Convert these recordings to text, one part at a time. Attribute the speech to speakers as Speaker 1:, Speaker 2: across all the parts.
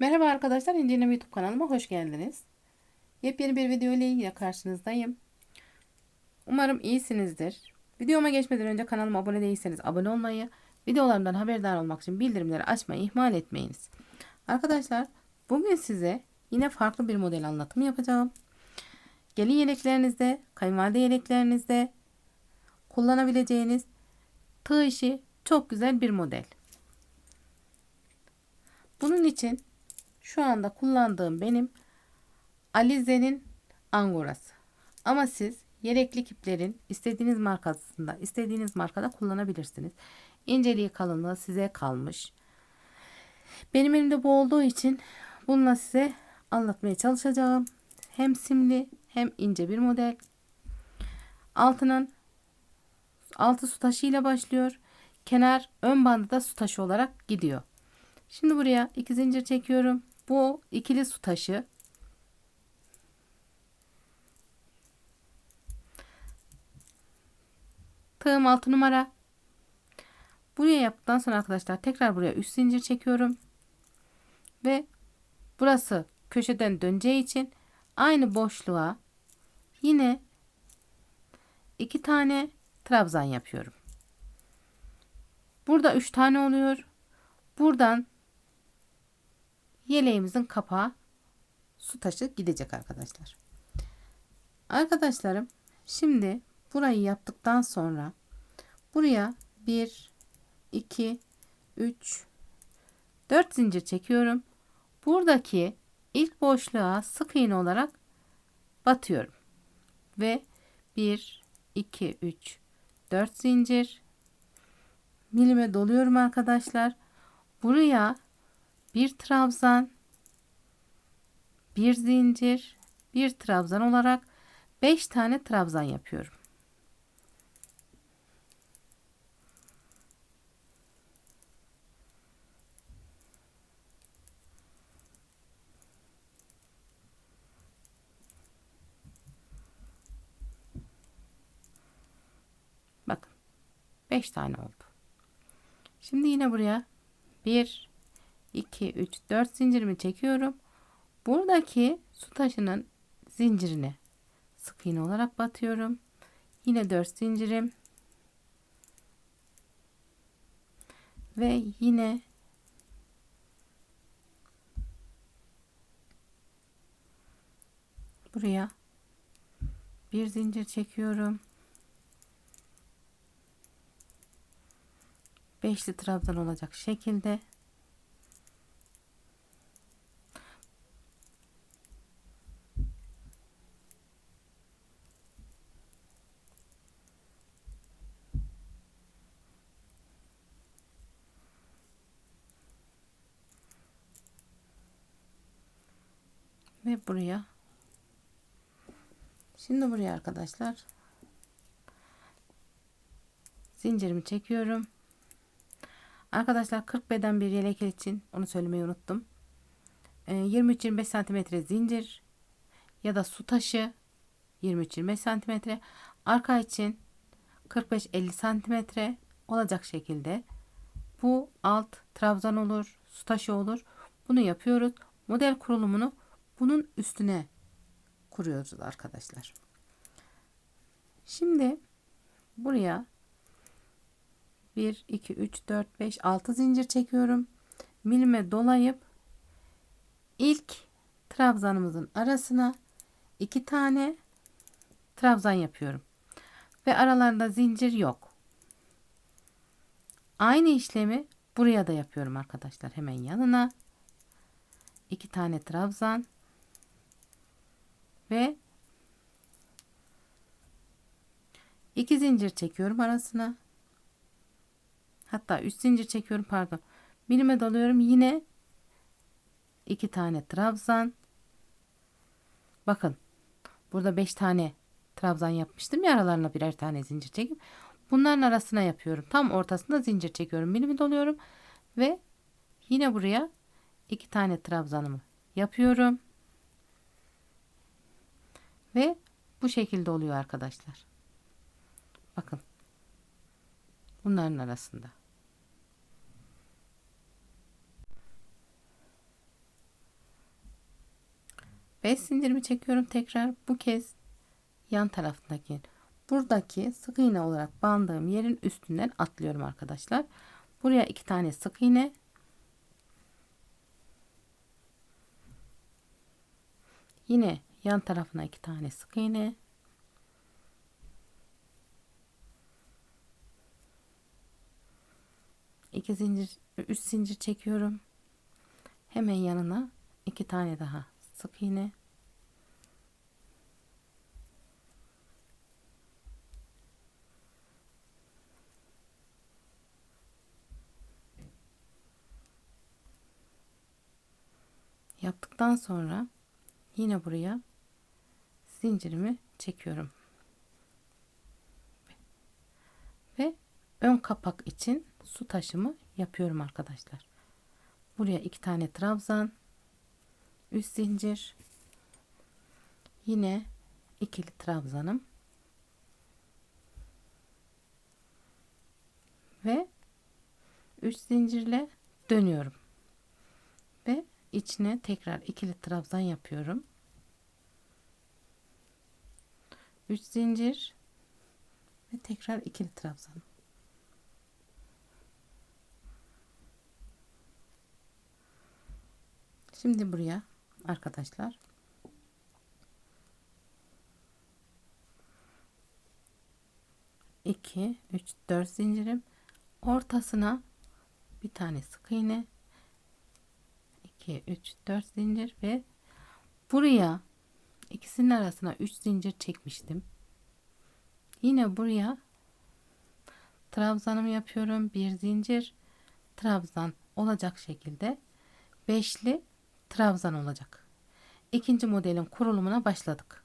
Speaker 1: Merhaba arkadaşlar, İnceleme YouTube kanalıma hoş geldiniz. Yepyeni bir video ile yine karşınızdayım. Umarım iyisinizdir. Videoma geçmeden önce kanalıma abone değilseniz abone olmayı, videolarımdan haberdar olmak için bildirimleri açmayı ihmal etmeyiniz. Arkadaşlar, bugün size yine farklı bir model anlatımı yapacağım. Gelin yeleklerinizde, kayınvalide yeleklerinizde kullanabileceğiniz tığ işi çok güzel bir model. Bunun için şu anda kullandığım benim Alize'nin Angorası. Ama siz yelekli iplerin istediğiniz markasında, istediğiniz markada kullanabilirsiniz. İnceliği kalınlığı size kalmış. Benim elimde bu olduğu için bununla size anlatmaya çalışacağım. Hem simli hem ince bir model. Altının altı su taşı ile başlıyor. Kenar ön bandı da su taşı olarak gidiyor. Şimdi buraya iki zincir çekiyorum. Bu ikili su taşı. Tığım 6 numara. Buraya yaptıktan sonra arkadaşlar tekrar buraya 3 zincir çekiyorum. Ve burası köşeden döneceği için aynı boşluğa yine iki tane trabzan yapıyorum. Burada 3 tane oluyor. Buradan yeleğimizin kapağı su taşı gidecek arkadaşlar. Arkadaşlarım şimdi burayı yaptıktan sonra buraya 1 2 3 4 zincir çekiyorum. Buradaki ilk boşluğa sık iğne olarak batıyorum. Ve 1 2 3 4 zincir milime doluyorum arkadaşlar. Buraya bir trabzan, bir zincir, bir trabzan olarak 5 tane trabzan yapıyorum. Bakın 5 tane oldu. Şimdi yine buraya 1 2 3 4 zincirimi çekiyorum. Buradaki su taşının zincirine sık iğne olarak batıyorum. Yine 4 zincirim. Ve yine buraya bir zincir çekiyorum. Beşli trabzan olacak şekilde ve buraya. Şimdi buraya arkadaşlar. Zincirimi çekiyorum. Arkadaşlar 40 beden bir yelek için onu söylemeyi unuttum. 23-25 santimetre zincir ya da su taşı 23-25 santimetre. Arka için 45-50 santimetre olacak şekilde bu alt trabzan olur su taşı olur. Bunu yapıyoruz. Model kurulumunu bunun üstüne kuruyoruz arkadaşlar. Şimdi buraya 1 2 3 4 5 6 zincir çekiyorum. Milime dolayıp ilk trabzanımızın arasına iki tane trabzan yapıyorum. Ve aralarında zincir yok. Aynı işlemi buraya da yapıyorum arkadaşlar. Hemen yanına iki tane trabzan ve iki zincir çekiyorum arasına. Hatta üç zincir çekiyorum pardon. Milime dalıyorum yine iki tane trabzan. Bakın burada beş tane trabzan yapmıştım ya aralarına birer tane zincir çekip bunların arasına yapıyorum. Tam ortasında zincir çekiyorum. Milimi doluyorum ve yine buraya iki tane trabzanımı yapıyorum. Ve bu şekilde oluyor arkadaşlar. Bakın. Bunların arasında. 5 zincirimi çekiyorum tekrar bu kez yan tarafındaki buradaki sık iğne olarak bandığım yerin üstünden atlıyorum arkadaşlar. Buraya iki tane sık iğne yine yan tarafına iki tane sık iğne. İki zincir üç zincir çekiyorum. Hemen yanına iki tane daha sık iğne. Yaptıktan sonra yine buraya zincirimi çekiyorum. Ve ön kapak için su taşımı yapıyorum arkadaşlar. Buraya iki tane trabzan üst zincir yine ikili trabzanım ve üst zincirle dönüyorum. Ve içine tekrar ikili trabzan yapıyorum. 3 zincir ve tekrar ikili trabzan. Şimdi buraya arkadaşlar iki, üç, dört zincirim. Ortasına bir tane sık iğne 2 3 4 zincir ve buraya ikisinin arasına 3 zincir çekmiştim. Yine buraya trabzanımı yapıyorum. Bir zincir trabzan olacak şekilde beşli trabzan olacak. İkinci modelin kurulumuna başladık.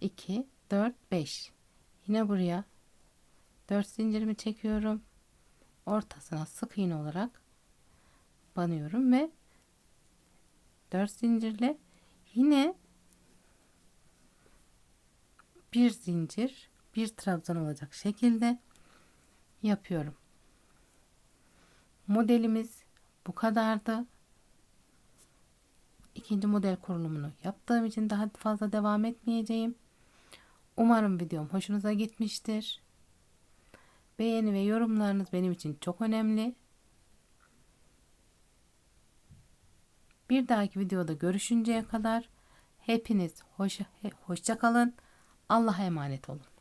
Speaker 1: İki dört beş. Yine buraya. 4 zincirimi çekiyorum. Ortasına sık iğne olarak banıyorum ve 4 zincirle yine bir zincir bir trabzan olacak şekilde yapıyorum. Modelimiz bu kadardı. İkinci model kurulumunu yaptığım için daha fazla devam etmeyeceğim umarım videom hoşunuza gitmiştir Beğeni ve yorumlarınız benim için çok önemli. Bir dahaki videoda görüşünceye kadar hepiniz hoşça, hoşça kalın. Allah'a emanet olun.